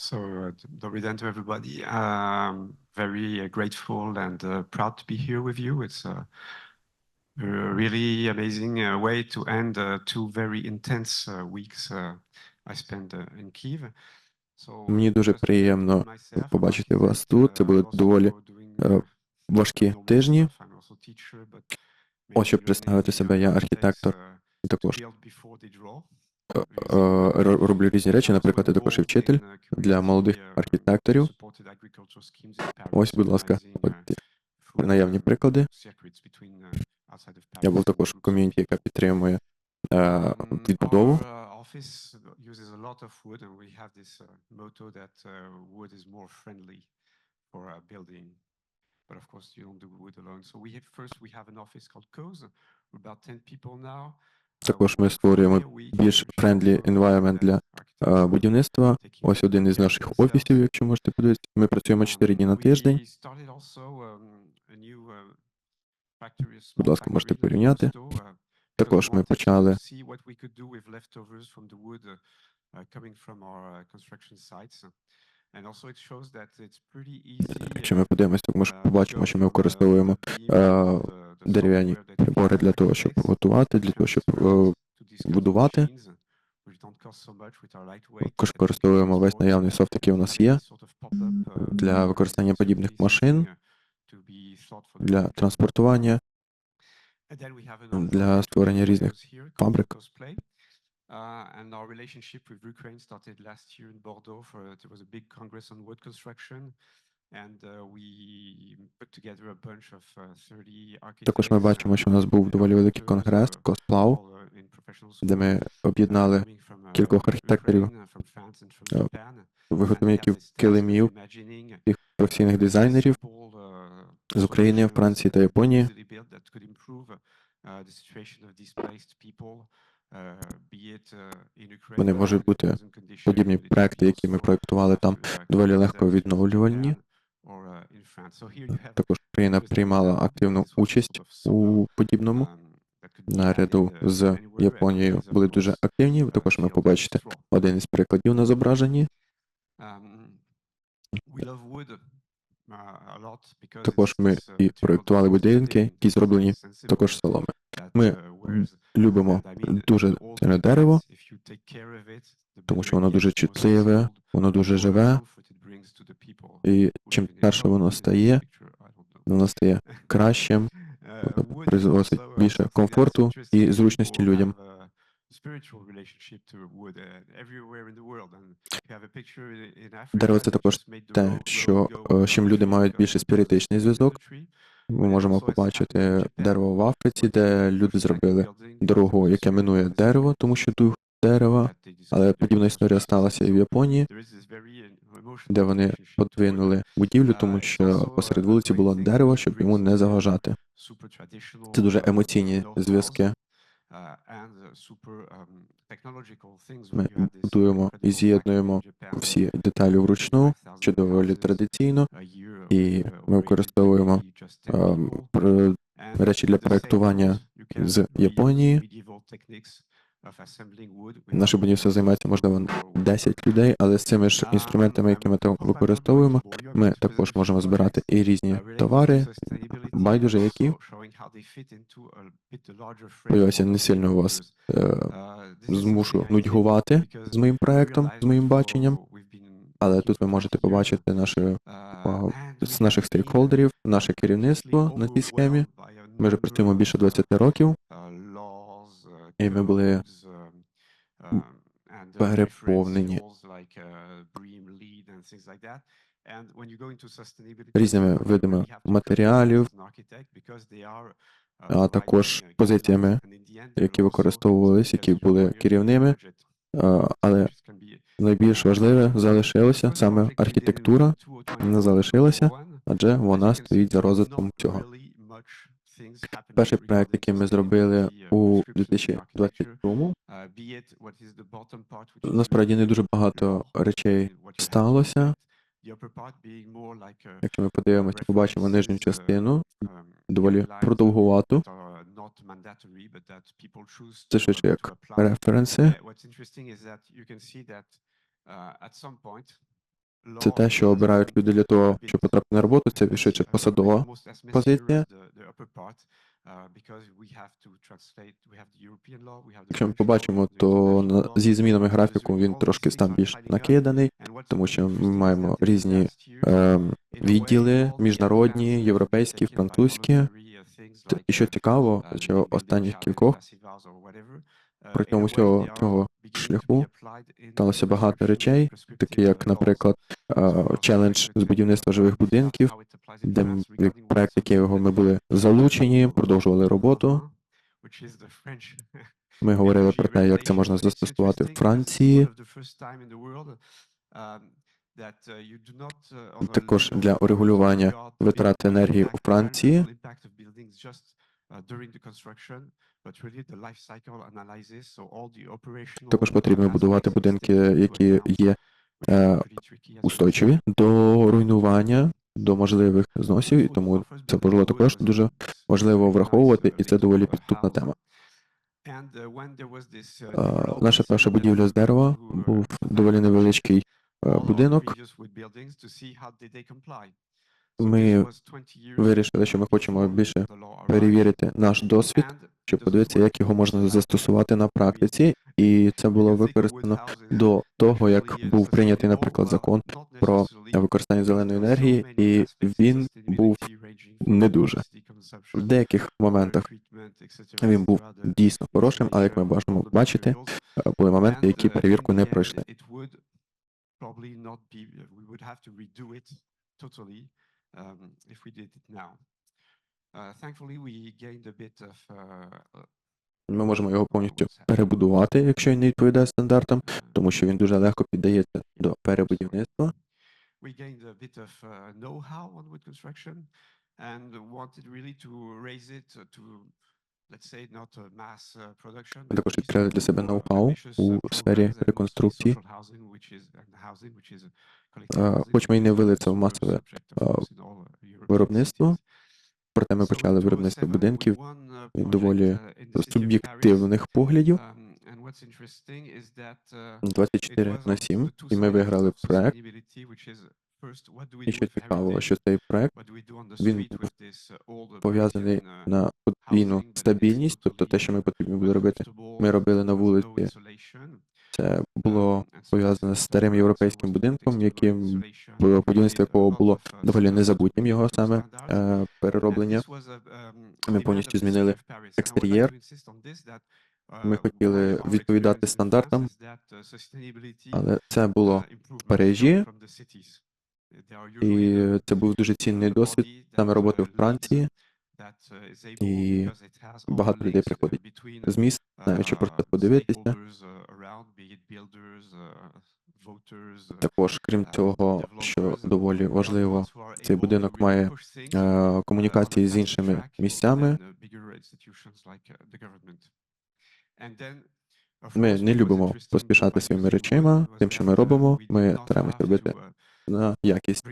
So, uh, добрий день to everybody. Um, very uh, grateful and uh, proud to be here with you. It's a, really amazing uh, way to end uh, two very intense uh, weeks uh, I spent uh, in Kiev. So, Мені дуже приємно побачити вас тут. Це uh, були доволі е, uh, важкі тижні. Ось щоб представити себе, я архітектор uh, і також е, е. Ось, будь ласка, от ті наявні приклади. Я був також в ком'юніті, яка підтримує е, відбудову. Office uses a lot of wood, and we have this uh, motto that uh, wood is more friendly for uh, building. But of course, you don't do wood alone. So we have first we have an office called COS. We're about 10 people now. Uh, Також ми створюємо більш friendly environment для uh, е, будівництва. Ось один із наших офісів, якщо можете подивитися. Ми працюємо 4 дні на тиждень. Um, uh, Будь ласка, можете порівняти. Uh, Також ми почали uh, uh, uh, Якщо ми uh, подивимось, то ми uh, побачимо, що ми uh, використовуємо е, дерев'яні прибори для того, щоб готувати, для того, щоб е, it будувати. Також користуємо весь наявний софт, який у нас є, uh, для використання подібних машин, uh, для транспортування. Для створення різних фабрик. Uh, and our relationship with Ukraine started last year in Bordeaux. For there was a big congress on wood construction, and uh, we put together a bunch of uh, 30 architects. Також ми бачимо, що у нас був доволі великий конгрес Косплав, uh, in professional де ми об'єднали кількох архітекторів, виготовників килимів, тих професійних дизайнерів з України, Франції та Японії. Вони можуть бути подібні проекти, які ми проєктували там, доволі легко відновлювальні. Також Україна приймала активну участь у подібному. Наряду з Японією були дуже активні. Ви також ми побачите один із прикладів на зображенні. Також ми і проєктували будинки, які зроблені також соломи. Ми любимо дуже сильно дерево, тому що воно дуже чутливе, воно дуже живе, і чим старше воно стає, воно стає кращим, воно призводить більше комфорту і зручності людям. Дерево це також те, що е, з чим люди мають більше спіритичний зв'язок. Ми можемо побачити дерево в Африці, де люди зробили дорогу, яке минує дерево, тому що дух дерева. Але подібна історія сталася і в Японії, де вони подвинули будівлю, тому що посеред вулиці було дерево, щоб йому не заважати. Це дуже емоційні зв'язки. Ми будуємо і з'єднуємо всі деталі вручну, що доволі традиційно, і ми використовуємо пр- речі для проектування з Японії. Наше будівництво займається, можливо, 10 людей, але з цими ж інструментами, які ми там використовуємо, ми також можемо збирати і різні товари, байдуже які. Сподіваюся, не сильно вас е, змушу нудьгувати з моїм проектом, з моїм баченням, але тут ви можете побачити наші, з наших стейкхолдерів, наше керівництво на цій схемі. Ми вже працюємо більше 20 років, і ми були переповнені різними видами матеріалів, а також позиціями, які використовувались, які були керівними. Е, Але найбільш важливе залишилося саме архітектура не залишилася, адже вона стоїть за розвитком цього. Перший проект, який ми зробили у 2022-му, насправді не дуже багато речей сталося. Якщо ми подивимося, побачимо нижню частину, доволі продовгувату. Це швидше як референси. Це те, що обирають люди для того, щоб потрапити на роботу, це швидше посадова позиція. Якщо ми побачимо, то зі змінами графіку він трошки став більш накиданий, тому що ми маємо різні е, відділи, міжнародні, європейські, французькі. І що цікаво, що останніх кількох протягом усього цього шляху сталося багато речей, такі як, наприклад, е, челендж з будівництва живих будинків, де проект, якого ми були залучені, продовжували роботу. Ми говорили про те, як це можна застосувати в Франції. Також для урегулювання витрат енергії у Франції. Також потрібно будувати будинки, які є е, устойчиві до руйнування, до можливих зносів, і тому це було також дуже важливо враховувати, і це доволі підступна тема. Е, Наша перша будівля з дерева був доволі невеличкий е, будинок. Ми вирішили, що ми хочемо більше перевірити наш досвід, щоб подивитися, як його можна застосувати на практиці, і це було використано до того, як був прийнятий, наприклад, закон про використання зеленої енергії, і він був не дуже. В деяких моментах він був дійсно хорошим, але як ми можемо бачити, були моменти, які перевірку не пройшли. Um, if we did it now. Uh, thankfully, we gained a bit of uh, Ми можемо його повністю перебудувати, якщо він не відповідає стандартам, тому що він дуже легко піддається до перебудівництва. we gained a bit of uh, know-how on wood construction and wanted really to raise it to, uh. Ми також відкрили для себе ноу-хау uh, у сфері реконструкції. uh, Е, Хоч ми і не a це в масове е, uh, виробництво, проте ми почали виробництво 2007 we будинків доволі uh, суб'єктивних поглядів Um, and what's interesting is that, uh, 24 на 7, і ми виграли проект. Що цікаво, що цей проект він пов'язаний на подвійну стабільність, тобто те, що ми потрібно буде робити. Ми робили на вулиці. Це було пов'язане з старим європейським будинком, яким було будівництво якого було доволі незабутнім його саме е, перероблення. Ми повністю змінили екстер'єр. Ми хотіли відповідати стандартам, але це було в Парижі, і це був дуже цінний досвід саме роботи в Франції. І багато людей приходить З міст, знаючи про це подивитися. Також, крім цього, що доволі важливо, цей будинок має е, комунікації з іншими місцями. Ми не любимо поспішати своїми речима, тим, що ми робимо. Ми стараємося робити на якість.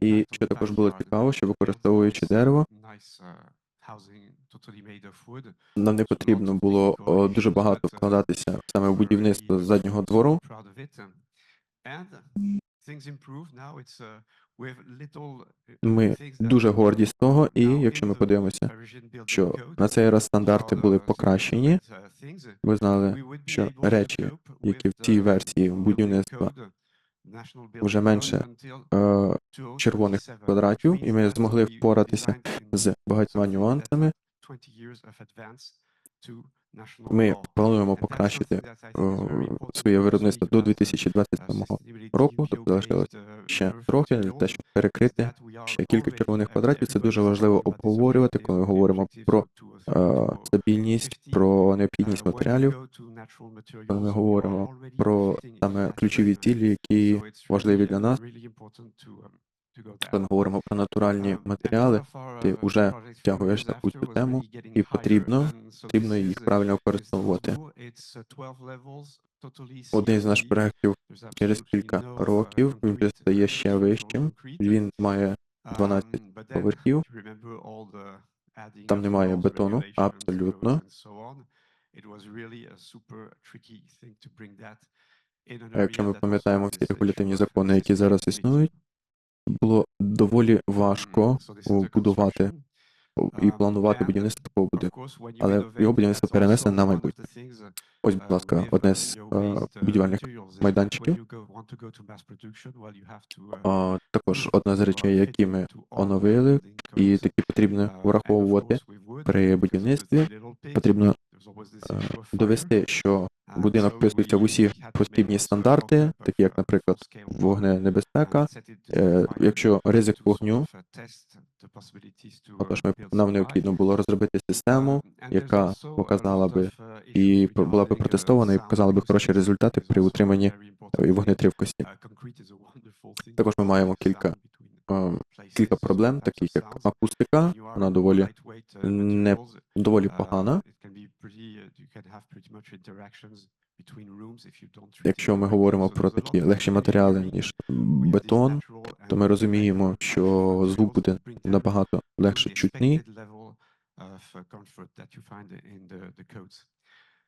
І що також було цікаво, що використовуючи дерево, Нам не потрібно було дуже багато вкладатися саме в будівництво заднього двору. Ми дуже горді з того, і якщо ми подивимося, що на цей раз стандарти були покращені, ви знали, що речі, які в цій версії будівництва вже менше е, червоних квадратів, і ми змогли впоратися з багатьма нюансами. Ми плануємо покращити е, своє виробництво до 2027 року, тобто залишилось ще трохи для те, щоб перекрити ще кілька червоних квадратів. Це дуже важливо обговорювати, коли ми говоримо про е, стабільність, про необхідність матеріалів, коли ми говоримо про саме ключові цілі, які важливі для нас. Говоримо про натуральні матеріали, ти вже втягуєшся у цю тему, і потрібно, потрібно їх правильно використовувати. Один з наших проєктів через кілька років він вже стає ще вищим. Він має 12 поверхів. Там немає бетону, абсолютно. А якщо ми пам'ятаємо всі регулятивні закони, які зараз існують, було доволі важко будувати і планувати будівництво такого будинку. Але його будівництво перенесено на майбутнє. Ось, будь ласка, одне з е, будівельних майданчиків. А, також одна з речей, які ми оновили, і такі потрібно враховувати при будівництві. Потрібно е, довести, що будинок вписується в усі потрібні стандарти, такі як, наприклад, вогненебезпека. Е, Якщо ризик вогню, також ми нам необхідно було розробити систему, яка показала би і була би протестована, і показала би хороші результати при утриманні е, вогнетривкості. Також ми маємо кілька е, кілька проблем, таких як акустика, вона доволі не доволі погана. Якщо ми говоримо про такі легші матеріали, ніж бетон, то ми розуміємо, що звук буде набагато легше чутний.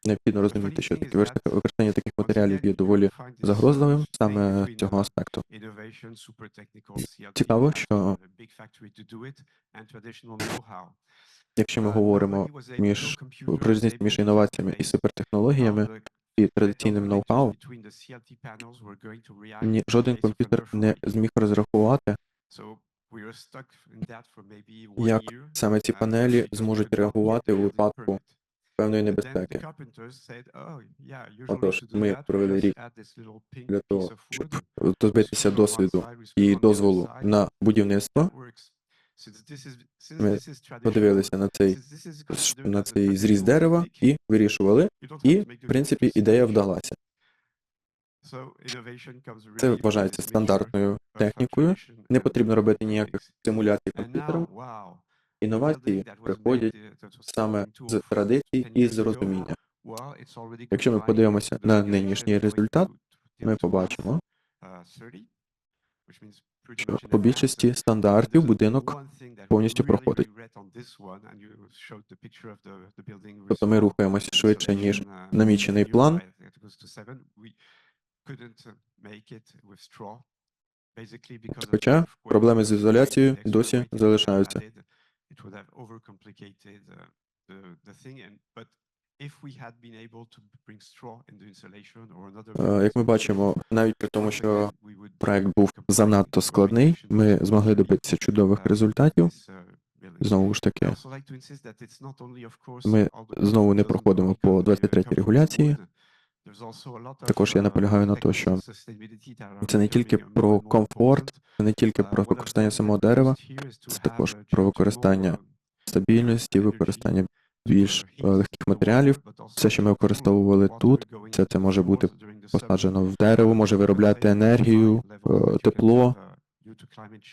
Необхідно розуміти, що таке використання таких матеріалів є доволі загрозливим саме цього аспекту. Цікаво, що якщо ми говоримо між про різницю між інноваціями і супертехнологіями і традиційним ноу-хау, жоден комп'ютер не зміг розрахувати, як саме ці панелі зможуть реагувати у випадку певної небезпеки. Отож, ми провели рік для того, щоб добитися досвіду і дозволу на будівництво. Ми подивилися на цей на цей зріз дерева і вирішували. І, в принципі, ідея вдалася. Це вважається стандартною технікою. Не потрібно робити ніяких симуляцій комп'ютером. Інновації приходять саме з традицій і з розуміння. Якщо ми подивимося на нинішній результат, ми побачимо, що по більшості стандартів будинок повністю проходить. Тобто ми рухаємося швидше, ніж намічений план. Хоча проблеми з ізоляцією досі залишаються. Е, Як ми бачимо, навіть при тому, що проект був занадто складний, ми змогли добитися чудових результатів. Знову ж таки, ми знову не проходимо по 23-й регуляції. Також я наполягаю на те, що це не тільки про комфорт, це не тільки про використання самого дерева, це також про використання стабільності, використання більш е, легких матеріалів. Все, що ми використовували тут, це це може бути посаджено в дерево, може виробляти енергію, е, тепло,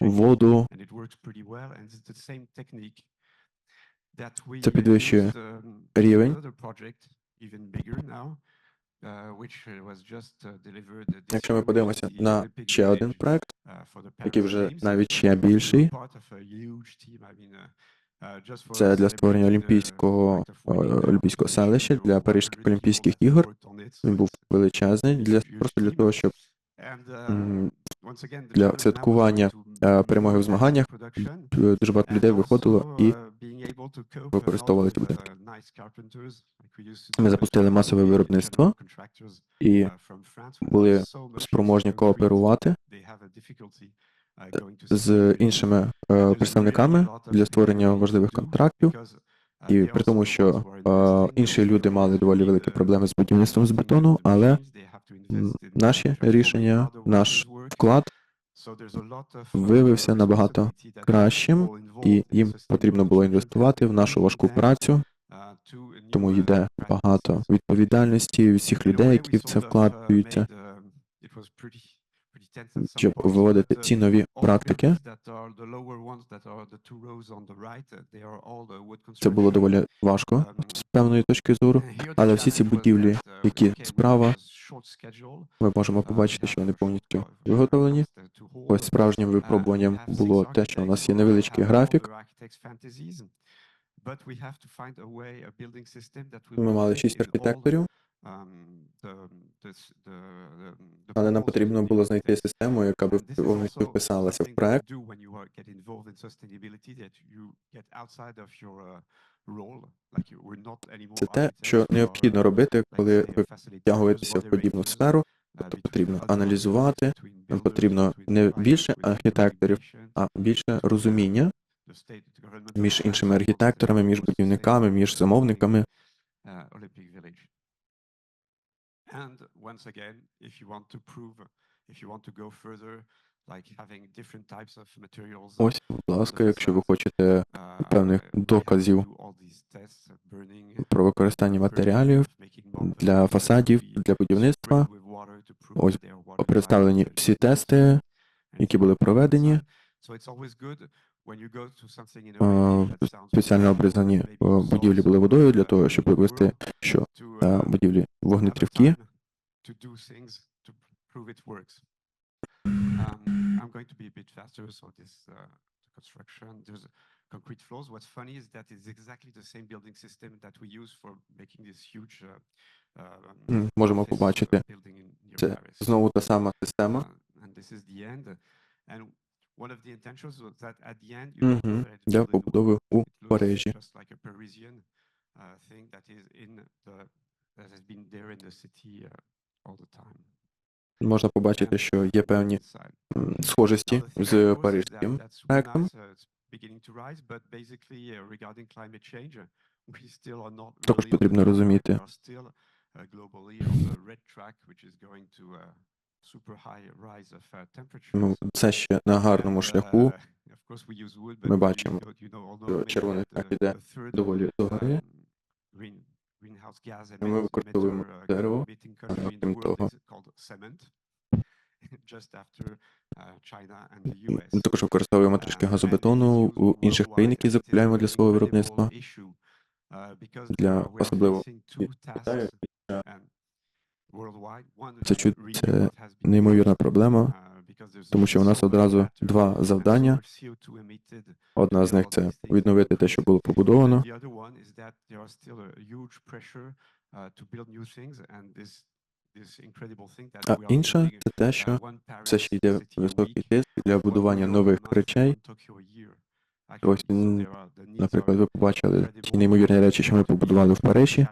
воду. Це підвищує рівень. Якщо ми подивимося на ще один проект, який вже навіть ще більший, це для створення олімпійського е, олімпійського селища для Парижських Олімпійських ігор. Він був величезний для просто для того, щоб для святкування е, перемоги в змаганнях. дуже багато людей виходило і використовували ці будинки. Ми запустили масове виробництво і були спроможні кооперувати з іншими е, представниками для створення важливих контрактів. І при тому, що е, інші люди мали доволі великі проблеми з будівництвом з бетону, але наші рішення, наш вклад виявився набагато кращим, і їм потрібно було інвестувати в нашу важку працю. Тому йде багато відповідальності від всіх людей, які в це вкладаються щоб виводити ці нові практики. Це було доволі важко з певної точки зору, але всі ці будівлі, які справа, ми можемо побачити, що вони повністю виготовлені. Ось справжнім випробуванням було те, що у нас є невеличкий графік. Ми мали шість архітекторів. Але нам потрібно було знайти систему, яка би повністю вписалася в проект. Це те, що необхідно робити, коли ви втягуєтеся в подібну сферу. Тобто потрібно аналізувати, нам потрібно не більше архітекторів, а більше розуміння між іншими архітекторами, між будівниками, між замовниками. And once again, if you want to prove, if you want to go further, like having different types of materials. Ось, будь ласка, якщо ви хочете певних доказів про використання матеріалів для фасадів, для будівництва, ось представлені всі тести, які були проведені. Спеціально обрізані будівлі були водою для того, щоб вивести, що будівлі вогнетрівкі. I'm going to be a bit faster, so this uh, construction, there's concrete floors. What's funny is that it's exactly the same building system that we use for making this huge uh, um, Можемо побачити, це знову та сама система. And this is the end. And one of the intentions was that at the end you mm-hmm. для побудови у Парижі. Uh, uh. Можна побачити, що є певні схожості з парижським проектом. Також потрібно розуміти, ну, це ще на гарному шляху. Ми бачимо, що червоний трак іде доволі догори. Ми використовуємо дерево, крім того. Ми також використовуємо трішки газобетону у інших країн, які закупляємо для свого виробництва. Для особливо Китаю. Це чу... це неймовірна проблема, тому що у нас одразу два завдання. Одна з них це відновити те, що було побудовано. А інше це те, що все ще йде високий тиск для будування нових речей. Ось, наприклад, ви побачили ті неймовірні речі, що ми побудували в Парижі.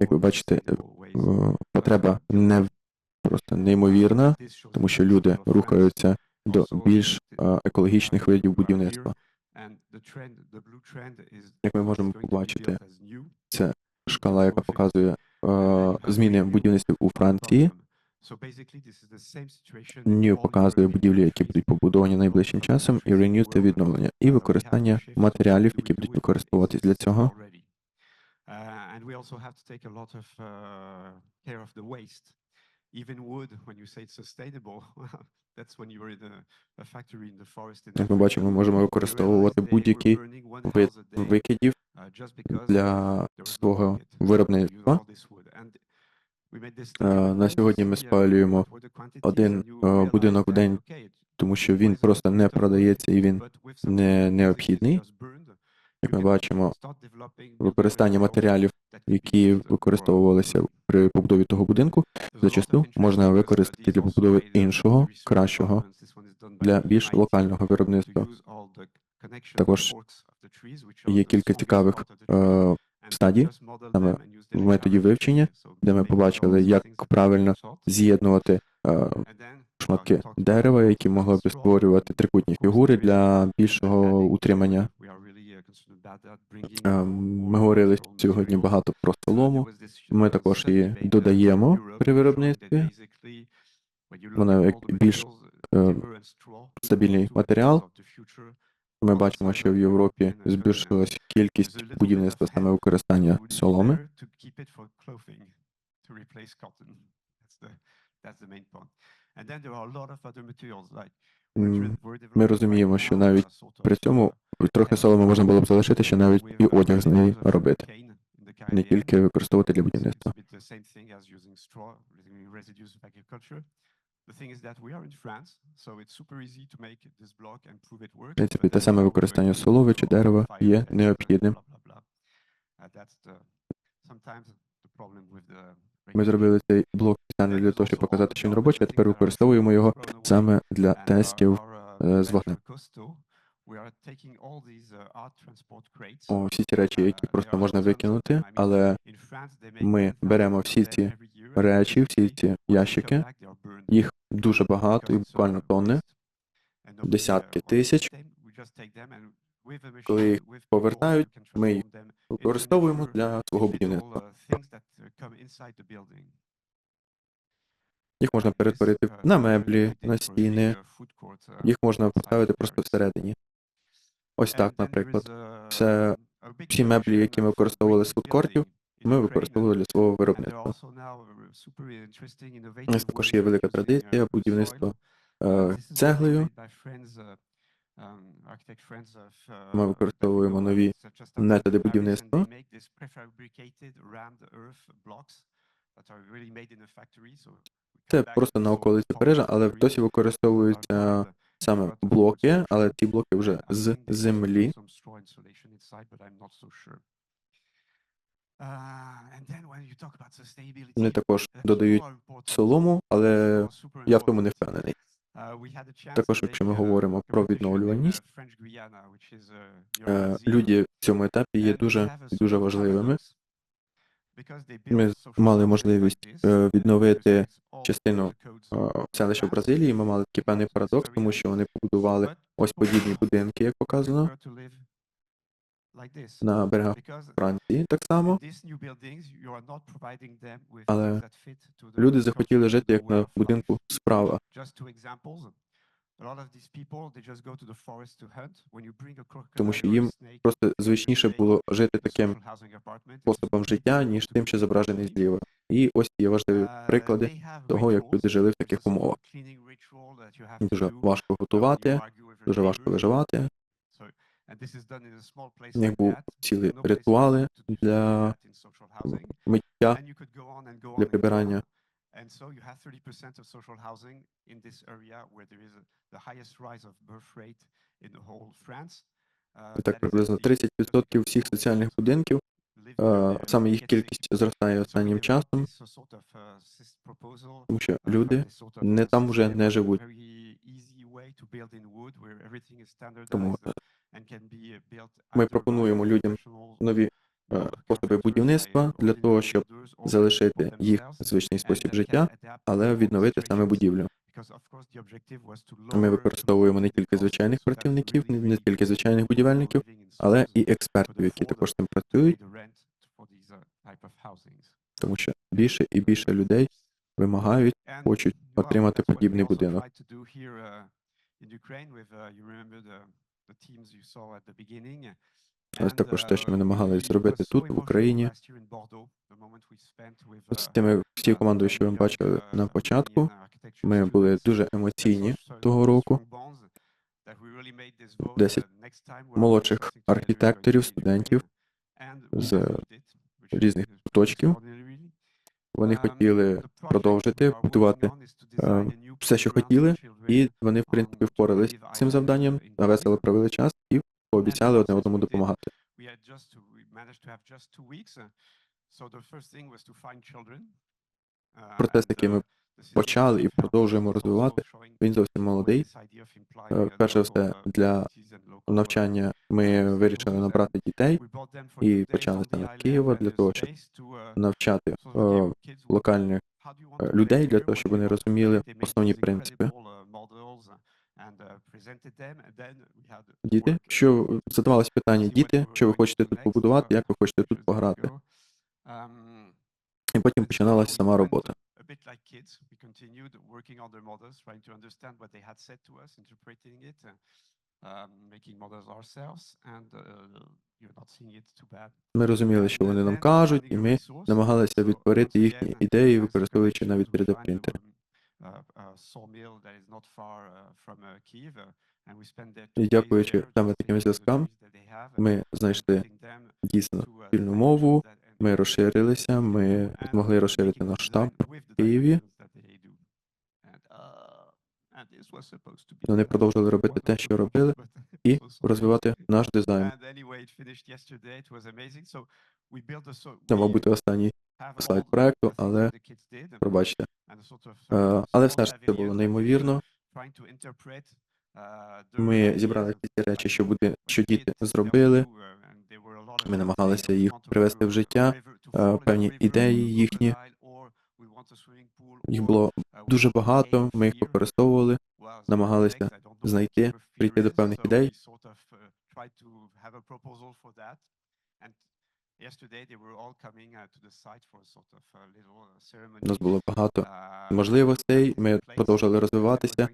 Як ви бачите, потреба не просто неймовірна, тому що люди рухаються до більш екологічних видів будівництва. Як ми можемо побачити, це шкала, яка показує зміни будівництва у Франції. New показує будівлі, які будуть побудовані найближчим часом, і Renew – це відновлення і використання матеріалів, які будуть використовуватись для цього. And we also have to take a lot of uh, care of the waste. Even wood, when you say it's sustainable, that's when you're in a, a factory in the forest. Як ми бачимо, ми можемо використовувати будь-які вид викидів для свого виробництва. На сьогодні ми спалюємо один будинок в день, тому що він просто не продається і він не необхідний. Як ми бачимо, використання матеріалів, які використовувалися при побудові того будинку, зачасту можна використати для побудови іншого, кращого, для більш локального виробництва. Також є кілька цікавих е, стадій саме в методі вивчення, де ми побачили, як правильно з'єднувати е, шматки дерева, які могли б створювати трикутні фігури для більшого утримання. Е, ми говорили сьогодні багато про солому. Ми також її додаємо при виробництві. Вона більш е, стабільний матеріал. Ми бачимо, що в Європі збільшилась кількість будівництва саме використання соломи. Ми розуміємо, що навіть при цьому трохи соломи можна було б залишити, що навіть і одяг з неї робити, не тільки використовувати для будівництва. В принципі, те саме використання солови чи дерева є необхідним. Ми зробили цей блок спеціально для того, щоб показати, що він робочий, а тепер використовуємо його саме для тестів е, з вогнем. О, всі ці речі, які просто можна викинути, але ми беремо всі ці речі, всі ці ящики, їх дуже багато, і буквально тонни, десятки тисяч. Коли їх повертають, ми їх використовуємо для свого будівництва. Їх можна перетворити на меблі, на стіни, їх можна поставити просто всередині. Ось так, наприклад. Це всі меблі, які ми використовували з фудкортів, ми використовували для свого виробництва. У нас також є велика традиція будівництва е, цеглею. Ми використовуємо нові методи будівництва. Це просто на околиці Парижа, але досі використовуються саме блоки, але ці блоки вже з землі. Вони також додають солому, але я в тому не впевнений. Також, якщо ми говоримо про відновлюваність, е, люди в цьому етапі є дуже дуже важливими. Ми мали можливість е, відновити частину селища в Бразилії. Ми мали такий певний парадокс, тому що вони побудували ось подібні будинки, як показано, на берегах Франції так само. Але Люди захотіли жити як на будинку справа. тому що їм Просто звичніше було жити таким способом життя, ніж тим, що зображений зліва. І ось є важливі приклади того, як люди жили в таких умовах. Дуже важко готувати, дуже важко виживати. Них був Цілі ритуали для миття, для прибирання. And so you have 30% of social housing in this area where there is the highest rise of birth rate in the whole France. Uh, так приблизно 30% всіх соціальних будинків, е, саме їх кількість зростає останнім часом, uh, тому що uh, люди не там уже не живуть. Тому ми пропонуємо людям нові е, способи будівництва для того, щоб залишити їх звичний спосіб життя, але відновити саме будівлю. Ми використовуємо не тільки звичайних працівників, не тільки звичайних будівельників, але і експертів, які також цим працюють, uh, тому що більше і більше людей вимагають хочуть отримати подібний будинок. Uh, uh. Ось також те, що ми uh, намагалися зробити тут, в Україні. З uh, тими всією uh, командою, що ви бачили uh, на початку, ми були дуже емоційні того року. strong bonds that we really made this vote, 10 uh, next time we're молодших архітекторів, студентів з різних куточків. Вони Um, хотіли продовжити будувати все, що хотіли, і вони, в принципі, впорались з цим завданням, весело провели час і пообіцяли одне одному допомагати. uh. Uh, Процес, який uh, ми почали і продовжуємо розвивати, він зовсім молодий. this idea of Е, implying, uh, Перш за local, все, uh, для uh, навчання ми вирішили набрати дітей, і почали island Києва для того, щоб uh, навчати е, локальних е, людей для того, щоб вони розуміли основні принципи. uh, uh, uh, Діти, uh, що задавалось питання, діти, що ви хочете тут побудувати, uh, як ви хочете тут пограти. Um, І потім починалася сама робота. Bit like kids. We continued working on their models, trying to understand what they had said to us, interpreting it, uh, um, making models ourselves, and uh. Ми розуміли, що вони uh, нам кажуть, і ми намагалися відтворити їхні ідеї, використовуючи навіть 3D-принтери. found a, uh, a sawmill that is not far uh, from uh, Kyiv, uh, and we spent there І дякуючи саме таким зв'язкам, ми знайшли дійсно uh, спільну мову, ми розширилися, ми змогли розширити наш штаб в Києві. Вони продовжили робити те, що робили, і розвивати наш дизайн. Це, мабуть, останній слайд проекту, але пробачте. Е, Але все ж це було неймовірно. Ми зібрали ті речі, що буде, що діти зробили. Ми намагалися їх привести в життя, е, певні ідеї їхні. Їх було дуже багато. Ми їх використовували, намагалися знайти, прийти до певних ідей. У нас було багато можливостей. Ми продовжили розвиватися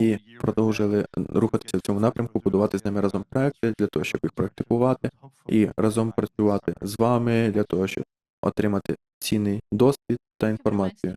і продовжили рухатися в цьому напрямку, будувати з ними разом проекти для того, щоб їх практикувати і разом працювати з вами для того, щоб отримати цінний досвід та інформацію.